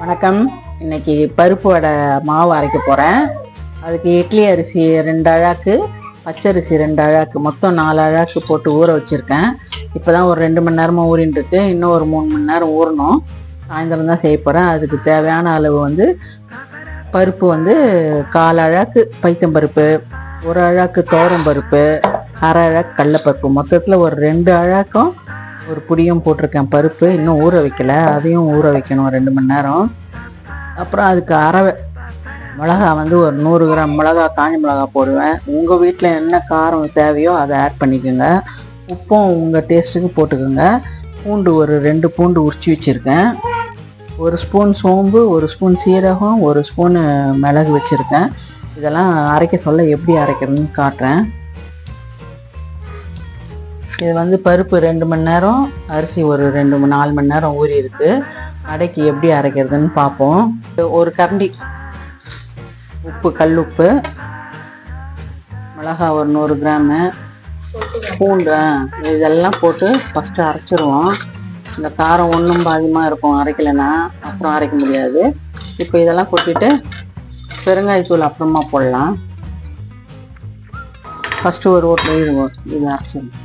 வணக்கம். இன்னைக்கு பருப்பு வடை மாவு அரைக்க போகிறேன் அதுக்கு இட்லி அரிசி ரெண்டு அழாக்கு பச்சரிசி ரெண்டு அழாக்கு மொத்தம் நாலு அழாக்கு போட்டு ஊற வச்சுருக்கேன். இப்போ தான் ஒரு ரெண்டு மணி நேரமாக ஊறின்னு இன்னும் ஒரு மூணு மணி நேரம் ஊறணும். சாயந்தரம் தான் செய்ய போகிறேன் அதுக்கு தேவையான அளவு வந்து பருப்பு வந்து கால் அழாக்கு பைத்தம்பருப்பு ஒரு அழாக்கு தோரம் பருப்பு அரை அழாக்கு கடலப்பருப்பு. மொத்தத்தில் ஒரு ரெண்டு அழாக்கும் ஒரு புடியும் போட்டிருக்கேன். பருப்பு இன்னும் ஊற வைக்கல. அதையும் ஊற வைக்கணும் ரெண்டு மணி நேரம். அப்புறம் அதுக்கு அரவை மிளகா வந்து ஒரு நூறு கிராம் மிளகா காஞ்சி மிளகா போடுவேன். உங்கள் வீட்டில் என்ன காரம் தேவையோ அதை ஆட் பண்ணிக்கோங்க. உப்பும் உங்கள் டேஸ்ட்டுக்கு போட்டுக்கோங்க. பூண்டு ஒரு ரெண்டு பூண்டு உரிச்சு வச்சுருக்கேன். ஒரு ஸ்பூன் சோம்பு ஒரு ஸ்பூன் சீரகம் ஒரு ஸ்பூனு மிளகு வச்சுருக்கேன். இதெல்லாம் அரைக்க சொல்ல எப்படி அரைக்கிறதுன்னு காட்டுறேன். இது வந்து பருப்பு ரெண்டு மணி நேரம் அரிசி ஒரு ரெண்டு மணி நாலு மணி நேரம் ஊறி இருக்கு. அடைக்கு எப்படி அரைக்கிறதுன்னு பார்ப்போம். ஒரு கரண்டி உப்பு கல் உப்பு. மிளகா ஒரு நூறு கிராமு. பூண்டு இதெல்லாம் போட்டு ஃபஸ்ட்டு அரைச்சிருவோம். இந்த காரம் ஒன்றும் பாதியமாக இருக்கும் அரைக்கலைன்னா அப்புறம் அரைக்க முடியாது. இப்போ இதெல்லாம் கொட்டிட்டு பெருங்காயத்தூள் அப்புறமா போடலாம். ஃபஸ்ட்டு ஒரு ஓட்டில் இது இது அரைச்சிடணும்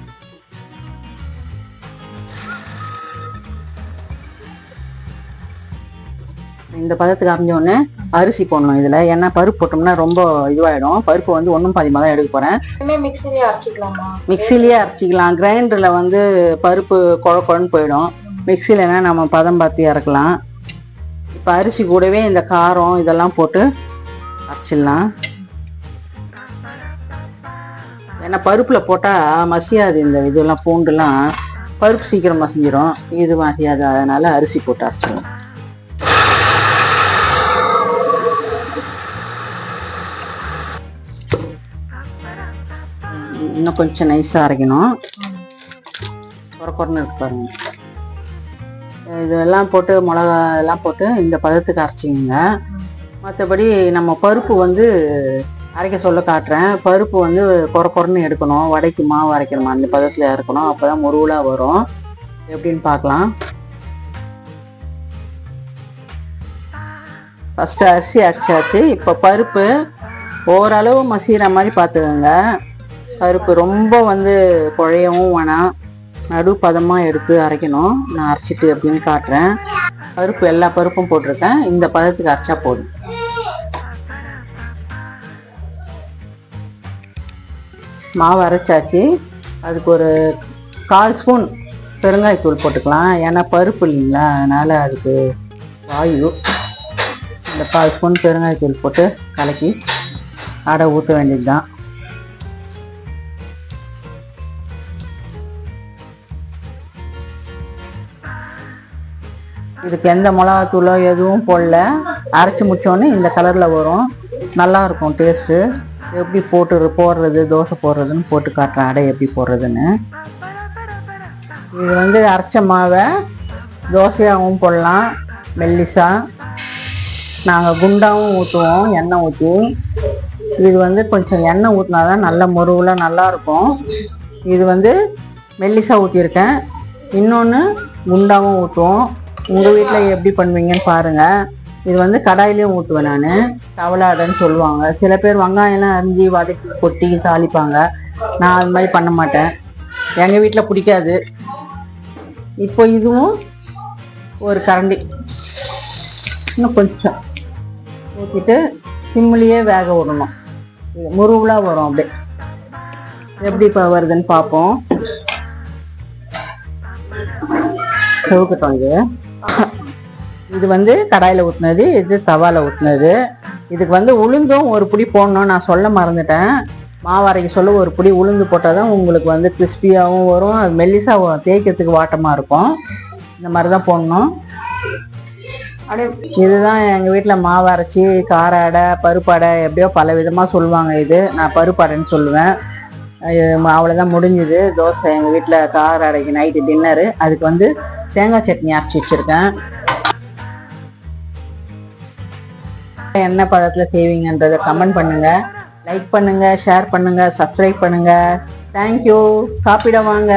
இந்த பதத்துக்கு அரைஞ்சோடனே அரிசி போடணும் இதில். ஏன்னா பருப்பு போட்டோம்னா ரொம்ப இதுவாகிடும் பருப்பு வந்து ஒன்றும் பாதிமாக தான் எடுக்க போகிறேன் மிக்சிலேயே அரைச்சிக்கலாமா? மிக்சிலேயே அரைச்சிக்கலாம். கிரைண்டரில் வந்து பருப்பு குழ குழன்னு போயிடும். மிக்சிலனா நம்ம பதம் பார்த்து இறக்கலாம். இப்போ அரிசி கூடவே இந்த காரம் இதெல்லாம் போட்டு அரைச்சிடலாம். ஏன்னா பருப்பில் போட்டால் மசியாது இந்த இதெல்லாம் பூண்டுலாம். பருப்பு சீக்கிரம் மசிஞ்சிரும் இது மசியாது அதனால அரிசி போட்டு அரைச்சிடுவோம் இன்னும் கொஞ்சம் நைஸாக அரைக்கணும். குறக்குறன்னு இருக்கு பாருங்க. இதெல்லாம் போட்டு மிளகா எல்லாம் போட்டு இந்த பதத்துக்கு அரைச்சிங்க மற்றபடி நம்ம பருப்பு வந்து அரைக்க சொல்ல காட்டுறேன். பருப்பு வந்து குறை குறைன்னு எடுக்கணும். வடைக்கு மாவு அரைக்கணுமா? அந்த பதத்தில் இருக்கணும் அப்போ தான் முருவலாக வரும். எப்படின்னு பார்க்கலாம். ஃபஸ்ட்டு அரிசி அரைச்சாச்சு. இப்போ பருப்பு ஓரளவு மசிகிற மாதிரி பார்த்துக்கோங்க. பருப்பு ரொம்ப வந்து குழையவும் வேணாம். நடு பதமாக எடுத்து அரைக்கணும். நான் அரைச்சிட்டு அப்படின்னு காட்டுறேன். பருப்பு எல்லா பருப்பும் போட்டிருக்கேன். இந்த பதத்துக்கு அரைச்சா போதும். மாவு அரைச்சாச்சு. அதுக்கு ஒரு கால் ஸ்பூன் பெருங்காயத்தூள் போட்டுக்கலாம். ஏன்னா பருப்பு இல்லைங்களா? அதனால் அதுக்கு வாயு. இந்த கால் ஸ்பூன் பெருங்காயத்தூள் போட்டு கலக்கி அடை ஊற்ற வேண்டியது தான் இதுக்கு எந்த மிளகாத்தூளோ எதுவும் போடல. அரைச்சி முடிச்சோடனே இந்த கலரில் வரும். நல்லா இருக்கும் டேஸ்ட்டு எப்படி போட்டு போடுறது தோசை போடுறதுன்னு போட்டு காட்டுறேன். அடை எப்படி போடுறதுன்னு. இது வந்து அரைச்ச மாவை தோசையாகவும் போடலாம். மெல்லிசா. நாங்கள் குண்டாவும் ஊற்றுவோம் எண்ணெய் ஊற்றி இது வந்து கொஞ்சம் எண்ணெய் ஊற்றினா தான் நல்ல முருவில் நல்லாயிருக்கும் இது வந்து மெல்லிசா ஊற்றியிருக்கேன் இன்னொன்று குண்டாவும் ஊற்றுவோம் உங்கள் வீட்டில் எப்படி பண்ணுவீங்கன்னு பாருங்கள் இது வந்து கடாயிலையும் ஊற்றுவேன் நான். தவளாடன்னு சொல்லுவாங்க. சில பேர் வெங்காயம்லாம் அரிஞ்சு வதக்கி கொட்டி தாளிப்பாங்க. நான் அது மாதிரி பண்ண மாட்டேன். எங்கள் வீட்டில் பிடிக்காது. இப்போ இதுவும் ஒரு கரண்டி. இன்னும் கொஞ்சம். ஊற்றிட்டு சிம்மிலேயே வேக விடணும். முருவலாக வரும் அப்படியே. எப்படி இப்போ வருதுன்னு பார்ப்போம் செவுக்கட்டும் இது. இது வந்து கடாயில் ஊற்றினது இது தவாவில் ஊற்றுனது இதுக்கு வந்து உளுந்தும் ஒரு புடி போடணும் நான் சொல்ல மறந்துட்டேன். மாவு அரைக்க சொல்ல ஒரு புடி உளுந்து போட்டால் தான் உங்களுக்கு வந்து கிறிஸ்பியாகவும் வரும் அது மெல்லிசாகவும் தேய்க்கிறதுக்கு வாட்டமாக இருக்கும். இந்த மாதிரி தான் போடணும். அப்படியே இதுதான் எங்கள் வீட்டில் மாவு அரைச்சி கார அடை எப்படியோ பல விதமாக சொல்லுவாங்க இது. நான் பருப்படைன்னு சொல்லுவேன். அவ்வளோதான் முடிஞ்சுது. தோசை எங்கள் வீட்டில் கார அடைக்கு நைட்டு டின்னரு அதுக்கு வந்து தேங்காய் சட்னி அரைச்சி வச்சுருக்கேன். என்ன பதத்தில் செய்வீங்கன்றதை கமெண்ட் பண்ணுங்க. லைக் பண்ணுங்க ஷேர் பண்ணுங்க சப்ஸ்கிரைப் பண்ணுங்க. தேங்க்யூ சாப்பிட வாங்க.